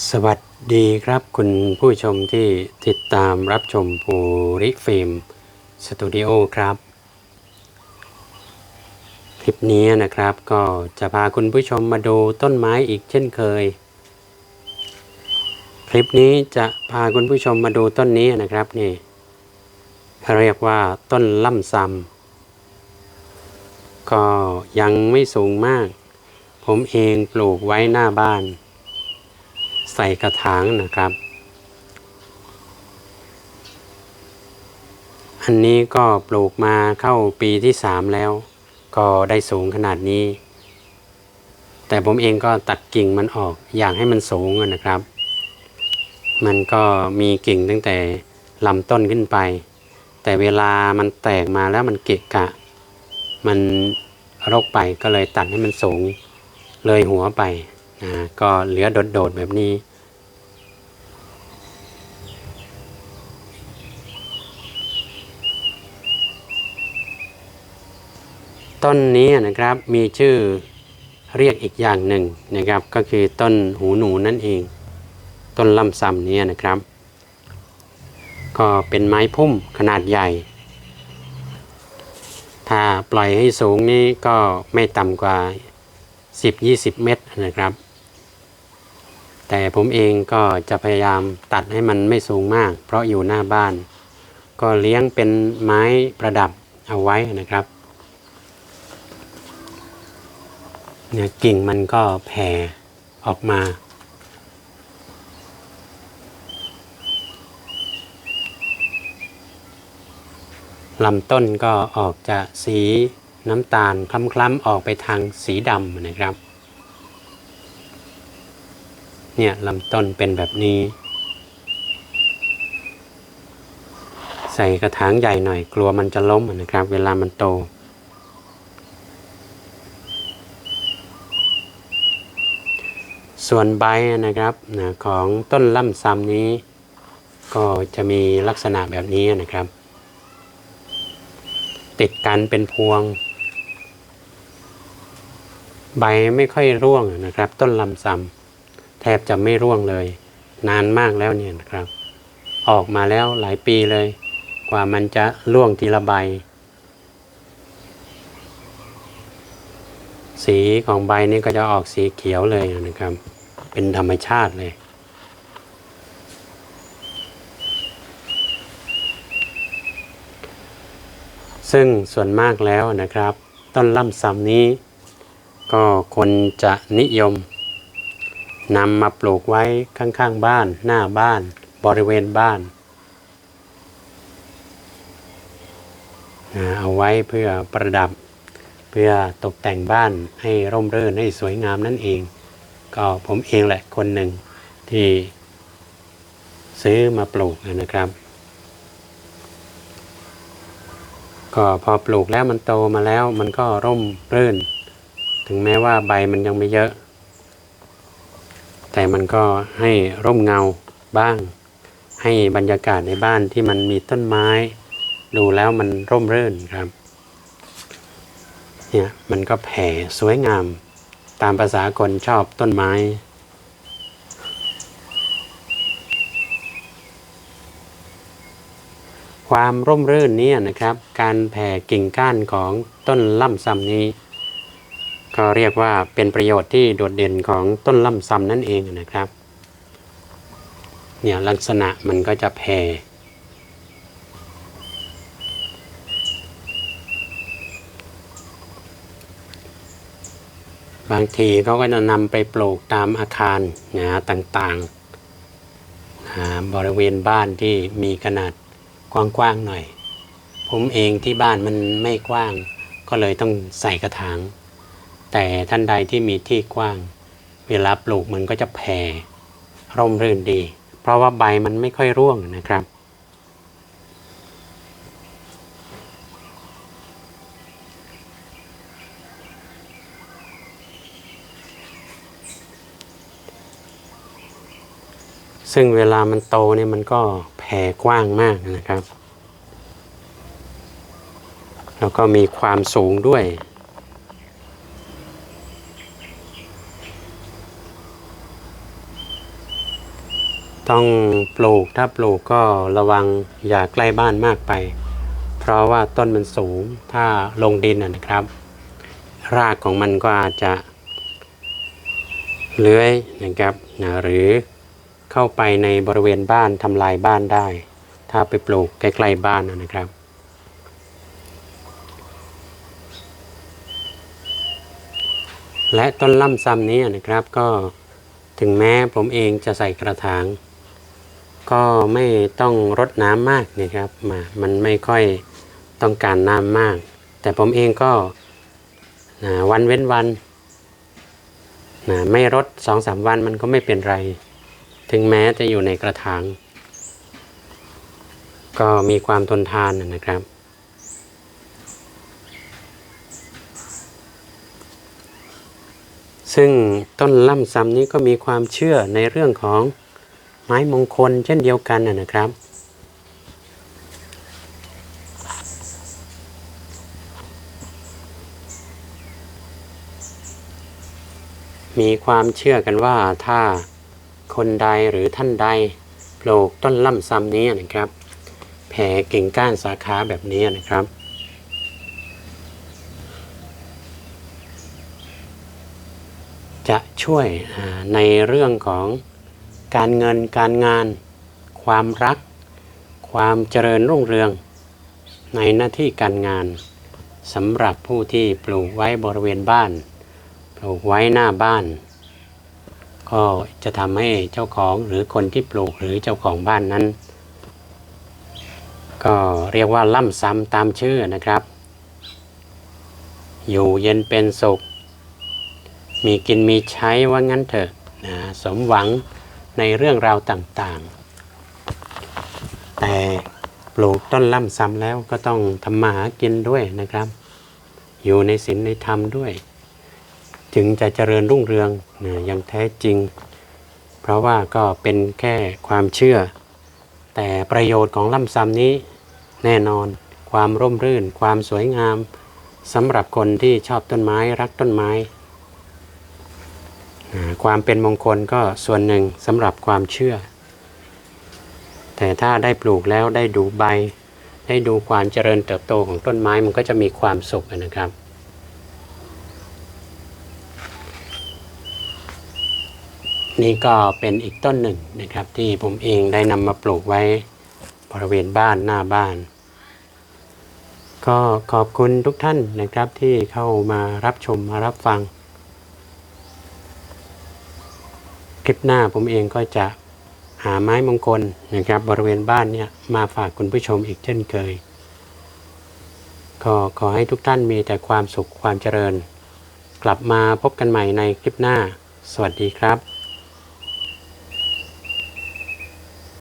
สวัสดีครับคุณผู้ชมที่ติดตามรับชมภูริฟิล์มสตูดิโอครับ คลิปนี้นะครับก็จะพาคุณผู้ชมมาดูต้นไม้อีกเช่นเคย คลิปนี้จะพาคุณผู้ชมมาดูต้นนี้นะครับนี่เรียกว่าต้นล่ำซำก็ยังไม่สูงมาก ผมเองปลูกไว้หน้าบ้าน ใส่กระถางนะครับ อันนี้ก็ปลูกมาเข้าปีที่สามแล้ว ก็ได้สูงขนาดนี้ แต่ผมเองก็ตัดกิ่งมันออกอยากให้มันสูงนะครับ มันก็มีกิ่งตั้งแต่ลำต้นขึ้นไป แต่เวลามันแตกมาแล้วมันเกะกะ มันรกไปก็เลยตัดให้มันสูงเลยหัวไป ก็เหลือโดดๆแบบนี้ต้นนี้นะครับมีชื่อเรียกอีกอย่างหนึ่งนะครับ ก็คือต้นหูหนูนั่นเอง ต้นลำซำนี้นะครับ ก็เป็นไม้พุ่มขนาดใหญ่ ถ้าปล่อยให้สูงนี้ก็ไม่ต่ำกว่า 10-20 เมตรนะครับ แต่ผมเองก็จะพยายามตัดให้มันไม่สูงมาก เพราะอยู่หน้าบ้าน ก็เลี้ยงเป็นไม้ประดับเอาไว้นะครับเนี่ยกิ่งมันก็แผ่ออกมา ลำต้นก็ออกจะสีน้ำตาลคล้ำๆออกไปทางสีดำนะครับ เนี่ยลำต้นเป็นแบบนี้ ใส่กระถางใหญ่หน่อยกลัวมันจะล้มนะครับ เวลามันโต ส่วนใบนะครับนะของต้นล่ำซำนี้ ก็จะมีลักษณะแบบนี้นะครับ ติดกันเป็นพวง ใบไม่ค่อยร่วงนะครับ ต้นลำซำ แทบจะไม่ร่วงเลย นานมากแล้วเนี่ยนะครับ ออกมาแล้วหลายปีเลย กว่ามันจะร่วงทีละใบ สีของใบนี่ก็จะออกสีเขียวเลยนะครับ เป็นธรรมชาติเลยซึ่งส่วนมากแล้วนะครับ ต้นล่ำซำนี้ ก็คนจะนิยม นำมาปลูกไว้ข้างๆบ้าน หน้าบ้าน บริเวณบ้าน เอาไว้เพื่อประดับ เพื่อตกแต่งบ้านให้ร่มรื่นให้สวยงามนั่นเอง ก็ผมเองแหละคนหนึ่งที่ซื้อมาปลูกนะครับ ก็พอปลูกแล้วมันโตมาแล้วมันก็ร่มรื่น ถึงแม้ว่าใบมันยังไม่เยอะ แต่มันก็ให้ร่มเงาบ้าง ให้บรรยากาศในบ้านที่มันมีต้นไม้ ดูแล้วมันร่มรื่นครับเนี่ยมันก็แผ่สวยงาม ตามภาษาคนชอบต้นไม้ความร่มรื่นนี้นะครับ การแผ่กิ่งก้านของต้นล่ำซำนี้ ก็เรียกว่าเป็นประโยชน์ที่โดดเด่นของต้นล่ำซำนั่นเองนะครับ เนี่ยลักษณะมันก็จะแผ่บางทีเขาก็จะนำไปปลูกตามอาคารนะต่างๆนะบริเวณบ้านที่มีขนาดกว้างๆหน่อย ผมเองที่บ้านมันไม่กว้าง ก็เลยต้องใส่กระถาง แต่ท่านใดที่มีที่กว้าง เวลาปลูกมันก็จะแผ่ร่มรื่นดี เพราะว่าใบมันไม่ค่อยร่วงนะครับ ซึ่งเวลามันโตเนี่ยมันก็แผ่กว้างมากนะครับ แล้วก็มีความสูงด้วย ต้องปลูกถ้าปลูกก็ระวังอย่าใกล้บ้านมากไป เพราะว่าต้นมันสูงถ้าลงดินนะครับ รากของมันก็อาจจะเลื้อยนะครับนะหรือเข้าไปในบริเวณบ้านทำลายบ้านได้ ถ้าไปปลูกใกล้ๆบ้านนะครับและต้นล่ำซ้ำนี้นะครับก็ถึงแม้ผมเองจะใส่กระถาง ก็ไม่ต้องรดน้ำมากนะครับมามันไม่ค่อยต้องการน้ำมาก แต่ผมเองก็วันเว้นวันนะไม่รดสองสามวันมันก็ไม่เป็นไร ถึงแม้จะอยู่ในกระถาง ก็มีความทนทานนะครับ ซึ่งต้นล่ำซำนี้ก็มีความเชื่อในเรื่องของ ม้มงคลเช่นเดียวกันนะครับ มีความเชื่อกันว่าถ้าคนใดหรือท่านใดปลูกต้นล่ำซ้ำนี้นะครับ แผ่กิ่งก้านสาขาแบบนี้นะครับจะช่วยในเรื่องของ การเงินการงาน ความรัก ความเจริญรุ่งเรือง ในหน้าที่การงานสำหรับผู้ที่ปลูกไว้บริเวณบ้าน ปลูกไว้หน้าบ้าน ก็จะทำให้เจ้าของหรือคนที่ปลูกหรือเจ้าของบ้านนั้น ก็เรียกว่าล่ำซ้ำตามชื่อนะครับ อยู่เย็นเป็นสุข มีกินมีใช้ว่างั้นเถอะนะสมหวัง ในเรื่องราวต่างๆ แต่ปลูกต้นล่ำซ้ำแล้วก็ต้องทำมาหากินด้วยนะครับ อยู่ในศีลในธรรมด้วย จึงจะเจริญรุ่งเรืองนะอย่างแท้จริง เพราะว่าก็เป็นแค่ความเชื่อ แต่ประโยชน์ของล่ำซ้ำนี้แน่นอนความร่มรื่น ความสวยงามสำหรับคนที่ชอบต้นไม้รักต้นไม้ ความเป็นมงคลก็ส่วนหนึ่งสำหรับความเชื่อ แต่ถ้าได้ปลูกแล้วได้ดูใบ ได้ดูความเจริญเติบโตของต้นไม้มันก็จะมีความสุขนะครับ นี่ก็เป็นอีกต้นหนึ่งนะครับ ที่ผมเองได้นำมาปลูกไว้บริเวณบ้านหน้าบ้าน ก็ขอบคุณทุกท่านนะครับที่เข้ามารับชมมารับฟัง คลิปหน้าผมเองก็จะหาไม้มงคลนะครับ บริเวณบ้านเนี่ยมาฝากคุณผู้ชมอีกเช่นเคย ก็ขอให้ทุกท่านมีแต่ความสุขความเจริญ กลับมาพบกันใหม่ในคลิปหน้า สวัสดีครับ